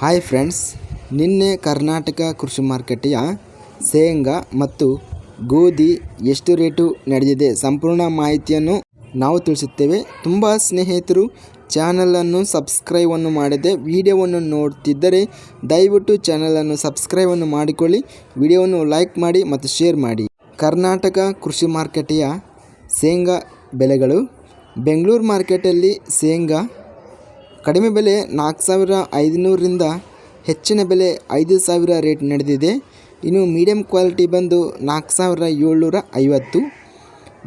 Hi friends, ನಿನ್ನೆ ಕರ್ನಾಟಕ ಕೃಷಿ ಮಾರುಕಟ್ಟೆಯ ಶೇಂಗಾ ಮತ್ತು ಗೋಧಿ ಎಷ್ಟು ರೇಟು ನಡೆದಿದೆ ಸಂಪೂರ್ಣ ಮಾಹಿತಿಯನ್ನು ನಾವು ತಿಳಿಸುತ್ತೇವೆ. ತುಂಬ ಸ್ನೇಹಿತರು ಚಾನಲನ್ನು ಸಬ್ಸ್ಕ್ರೈಬನ್ನು ಮಾಡದೆ ವಿಡಿಯೋವನ್ನು ನೋಡ್ತಿದ್ದರೆ ದಯವಿಟ್ಟು ಚಾನಲನ್ನು ಸಬ್ಸ್ಕ್ರೈಬನ್ನು ಮಾಡಿಕೊಳ್ಳಿ ವಿಡಿಯೋವನ್ನು ಲೈಕ್ ಮಾಡಿ ಮತ್ತು ಶೇರ್ ಮಾಡಿ. ಕರ್ನಾಟಕ ಕೃಷಿ ಮಾರುಕಟ್ಟೆಯ ಶೇಂಗಾ ಬೆಲೆಗಳು. ಬೆಂಗಳೂರು ಮಾರ್ಕೆಟಲ್ಲಿ ಶೇಂಗಾ ಕಡಿಮೆ ಬೆಲೆ ನಾಲ್ಕು ಸಾವಿರ ಐದುನೂರರಿಂದ ಹೆಚ್ಚಿನ ಬೆಲೆ ಐದು ಸಾವಿರ ರೇಟ್ ನಡೆದಿದೆ. ಇನ್ನು ಮೀಡಿಯಮ್ ಕ್ವಾಲಿಟಿ ಬಂದು ನಾಲ್ಕು ಸಾವಿರ ಏಳ್ನೂರ ಐವತ್ತು.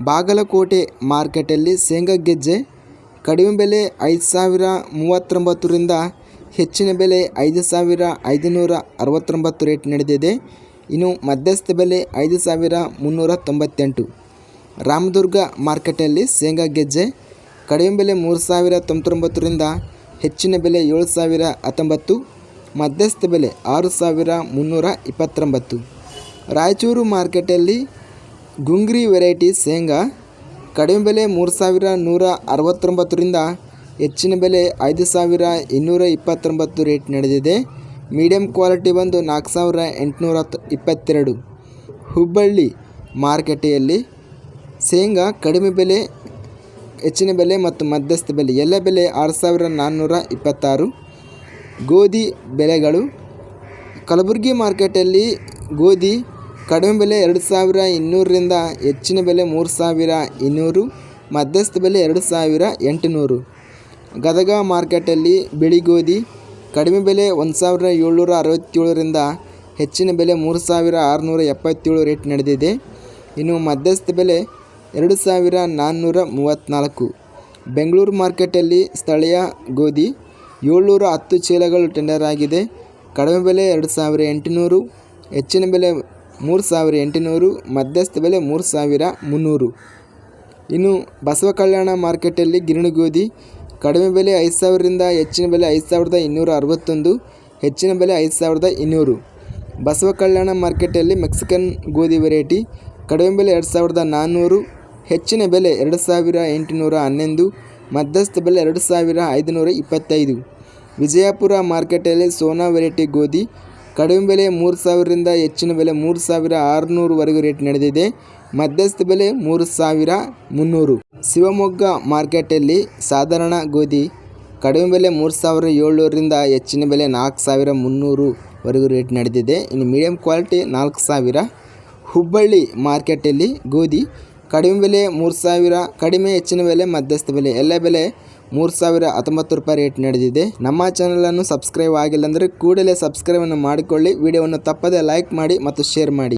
ಬಾಗಲಕೋಟೆ ಮಾರ್ಕೆಟಲ್ಲಿ ಶೇಂಗಾ ಗೆಜ್ಜೆ ಕಡಿಮೆ ಬೆಲೆ ಐದು ಸಾವಿರ ಮೂವತ್ತೊಂಬತ್ತರಿಂದ ಹೆಚ್ಚಿನ ಬೆಲೆ ಐದು ಸಾವಿರ ಐದುನೂರ ಅರವತ್ತೊಂಬತ್ತು ರೇಟ್ ನಡೆದಿದೆ. ಇನ್ನು ಮಧ್ಯಸ್ಥ ಬೆಲೆ ಐದು ಸಾವಿರ ಮುನ್ನೂರ ತೊಂಬತ್ತೆಂಟು. ರಾಮದುರ್ಗ ಮಾರ್ಕೆಟಲ್ಲಿ ಶೇಂಗಾ ಗೆಜ್ಜೆ ಕಡಿಮೆ ಬೆಲೆ ಮೂರು ಸಾವಿರ ತೊಂಬತ್ತೊಂಬತ್ತರಿಂದ ಹೆಚ್ಚಿನ ಬೆಲೆ ಏಳು ಸಾವಿರ ಹತ್ತೊಂಬತ್ತು, ಮಧ್ಯಸ್ಥ ಬೆಲೆ ಆರು ಸಾವಿರ ಮುನ್ನೂರ ಇಪ್ಪತ್ತೊಂಬತ್ತು. ರಾಯಚೂರು ಮಾರ್ಕೆಟಲ್ಲಿ ಗುಂಗ್ರಿ ವೆರೈಟಿ ಶೇಂಗಾ, ಕಡಿಮೆ ಬೆಲೆ ಮೂರು ಸಾವಿರ ನೂರ ಅರವತ್ತೊಂಬತ್ತರಿಂದ ಹೆಚ್ಚಿನ ಬೆಲೆ ಐದು ಸಾವಿರ ಇನ್ನೂರ ಇಪ್ಪತ್ತೊಂಬತ್ತು ರೇಟ್ ನಡೆದಿದೆ. ಮೀಡಿಯಂ ಕ್ವಾಲಿಟಿ ಬಂದು ನಾಲ್ಕು ಸಾವಿರ ಎಂಟುನೂರ ಇಪ್ಪತ್ತೆರಡು. ಹುಬ್ಬಳ್ಳಿ ಮಾರುಕಟ್ಟೆಯಲ್ಲಿ ಶೇಂಗಾ ಕಡಿಮೆ ಬೆಲೆ ಹೆಚ್ಚಿನ ಬೆಲೆ ಮತ್ತು ಮಧ್ಯಸ್ಥ ಬೆಲೆ. ಎಲ್ಲ ಬೆಲೆ ಆರು ಸಾವಿರ ನಾನ್ನೂರ ಇಪ್ಪತ್ತಾರು. ಗೋಧಿ ಬೆಲೆಗಳು ಕಲಬುರಗಿ ಮಾರ್ಕೆಟಲ್ಲಿ ಗೋಧಿ ಕಡಿಮೆ ಬೆಲೆ ಎರಡು ಸಾವಿರ ಇನ್ನೂರರಿಂದ ಹೆಚ್ಚಿನ ಬೆಲೆ ಮೂರು ಸಾವಿರ ಇನ್ನೂರು, ಮಧ್ಯಸ್ಥ ಬೆಲೆ ಎರಡು ಸಾವಿರ ಎಂಟುನೂರು. ಗದಗ ಮಾರ್ಕೆಟಲ್ಲಿ ಬಿಳಿ ಗೋಧಿ ಕಡಿಮೆ ಬೆಲೆ ಒಂದು ಸಾವಿರ ಏಳ್ನೂರ ಅರವತ್ತೇಳರಿಂದ ಹೆಚ್ಚಿನ ಬೆಲೆ ಮೂರು ಸಾವಿರ ಆರುನೂರ ಎಪ್ಪತ್ತೇಳು ರೇಟ್ ನಡೆದಿದೆ. ಇನ್ನು ಮಧ್ಯಸ್ಥ ಬೆಲೆ ಎರಡು ಸಾವಿರ ನಾನ್ನೂರ ಮೂವತ್ತ್ನಾಲ್ಕು. ಬೆಂಗಳೂರು ಮಾರ್ಕೆಟಲ್ಲಿ ಸ್ಥಳೀಯ ಗೋಧಿ ಏಳ್ನೂರ ಹತ್ತು ಚೀಲಗಳು ಟೆಂಡರ್ ಆಗಿದೆ. ಕಡಿಮೆ ಬೆಲೆ ಎರಡು ಸಾವಿರ ಎಂಟುನೂರು, ಹೆಚ್ಚಿನ ಬೆಲೆ ಮೂರು ಸಾವಿರ ಎಂಟುನೂರು, ಮಧ್ಯಸ್ಥ ಬೆಲೆ ಮೂರು ಸಾವಿರ ಮುನ್ನೂರು. ಇನ್ನು ಬಸವ ಕಲ್ಯಾಣ ಮಾರ್ಕೆಟಲ್ಲಿ ಗಿರಣಿ ಗೋಧಿ ಕಡಿಮೆ ಬೆಲೆ ಐದು ಸಾವಿರದಿಂದ ಹೆಚ್ಚಿನ ಬೆಲೆ ಐದು ಸಾವಿರದ ಇನ್ನೂರ ಅರವತ್ತೊಂದು, ಹೆಚ್ಚಿನ ಬೆಲೆ ಐದು ಸಾವಿರದ ಇನ್ನೂರು. ಬಸವ ಕಲ್ಯಾಣ ಮಾರ್ಕೆಟಲ್ಲಿ ಮೆಕ್ಸಿಕನ್ ಗೋಧಿ ವೆರೈಟಿ ಕಡಿಮೆ ಬೆಲೆ ಎರಡು ಸಾವಿರದ ನಾನ್ನೂರು ಹೆಚ್ಚಿನ ಬೆಲೆ ಎರಡು ಸಾವಿರ ಎಂಟುನೂರ ಹನ್ನೊಂದು, ಮಧ್ಯಸ್ಥ ಬೆಲೆ ಎರಡು ಸಾವಿರ ಐದುನೂರ ಇಪ್ಪತ್ತೈದು. ವಿಜಯಪುರ ಮಾರ್ಕೆಟಲ್ಲಿ ಸೋನಾ ವೆರೈಟಿ ಗೋಧಿ, ಕಡಿಮೆ ಬೆಲೆ ಮೂರು ಸಾವಿರದಿಂದ ಹೆಚ್ಚಿನ ಬೆಲೆ ಮೂರು ಸಾವಿರ ಆರುನೂರುವರೆಗೂ ರೇಟ್ ನಡೆದಿದೆ. ಮಧ್ಯಸ್ಥ ಬೆಲೆ ಮೂರು ಸಾವಿರ ಮುನ್ನೂರು. ಶಿವಮೊಗ್ಗ ಮಾರ್ಕೆಟಲ್ಲಿ ಸಾಧಾರಣ ಗೋಧಿ, ಕಡಿಮೆ ಬೆಲೆ ಮೂರು ಸಾವಿರ ಏಳ್ನೂರರಿಂದ ಹೆಚ್ಚಿನ ಬೆಲೆ ನಾಲ್ಕು ಸಾವಿರ ಮುನ್ನೂರುವರೆಗೂ ರೇಟ್ ನಡೆದಿದೆ. ಇನ್ನು ಮೀಡಿಯಂ ಕ್ವಾಲಿಟಿ ನಾಲ್ಕು ಸಾವಿರ. ಹುಬ್ಬಳ್ಳಿ ಮಾರ್ಕೆಟಲ್ಲಿ ಗೋಧಿ ಕಡಿಮೆ ಬೆಲೆ ಮೂರು ಸಾವಿರ, ಕಡಿಮೆ ಹೆಚ್ಚಿನ ಬೆಲೆ ಮಧ್ಯಸ್ಥ ಬೆಲೆ. ಎಲ್ಲ ಬೆಲೆ ಮೂರು ಸಾವಿರ ಹತ್ತೊಂಬತ್ತು ರೂಪಾಯಿ ರೇಟ್ ನಡೆದಿದೆ. ನಮ್ಮ ಚಾನಲನ್ನು ಸಬ್ಸ್ಕ್ರೈಬ್ ಆಗಿಲ್ಲ ಅಂದರೆ ಕೂಡಲೇ ಸಬ್ಸ್ಕ್ರೈಬನ್ನು ಮಾಡಿಕೊಳ್ಳಿ. ವಿಡಿಯೋವನ್ನು ತಪ್ಪದೇ ಲೈಕ್ ಮಾಡಿ ಮತ್ತು ಶೇರ್ ಮಾಡಿ.